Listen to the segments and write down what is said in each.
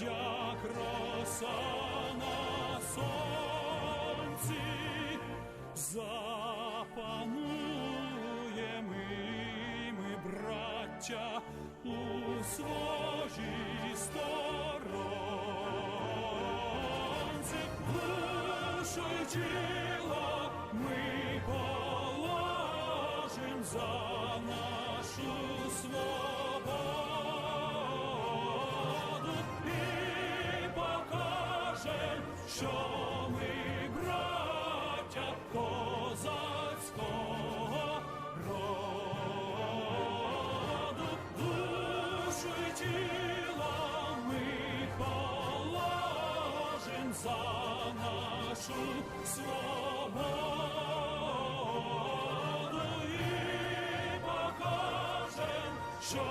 як роса на сонці, запанує ми, ми, браття, у своїй сторонці, душу ми положим за нашу свободу що ми браття козацького роду, душу ми положим за нашу свободу і що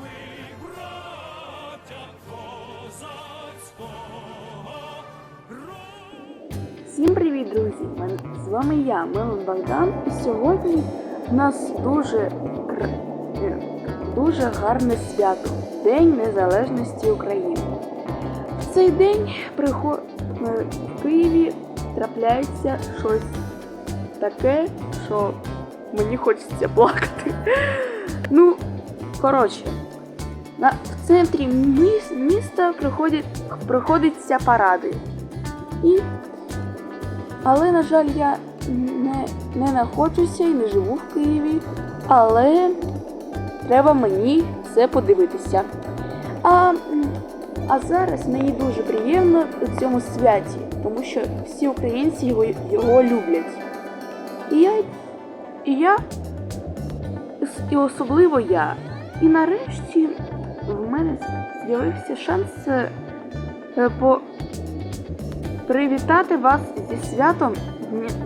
ми браття козацького Всім привіт, друзі! З вами я, Милан Богдан, і сьогодні в нас дуже, е, дуже гарне свято День Незалежності України. В цей день приход... е, в Києві трапляється щось таке, що мені хочеться плакати. Ну, коротше, на... в центрі міс- міста приходять... проходяться паради. І але, на жаль, я не, не знаходжуся і не живу в Києві. Але треба мені це подивитися. А, а зараз мені дуже приємно у цьому святі, тому що всі українці його, його люблять. І я, і я, і особливо я. І нарешті в мене з'явився шанс е, е, по, привітати вас зі святом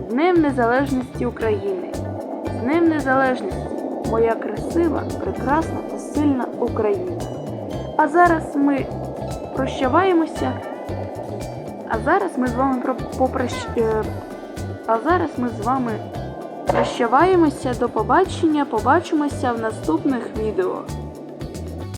Днем Незалежності України. З Днем Незалежності, моя красива, прекрасна та сильна Україна. А зараз ми прощаваємося. А зараз ми з вами попрощ... е, А зараз ми з вами прощаваємося. До побачення. Побачимося в наступних відео.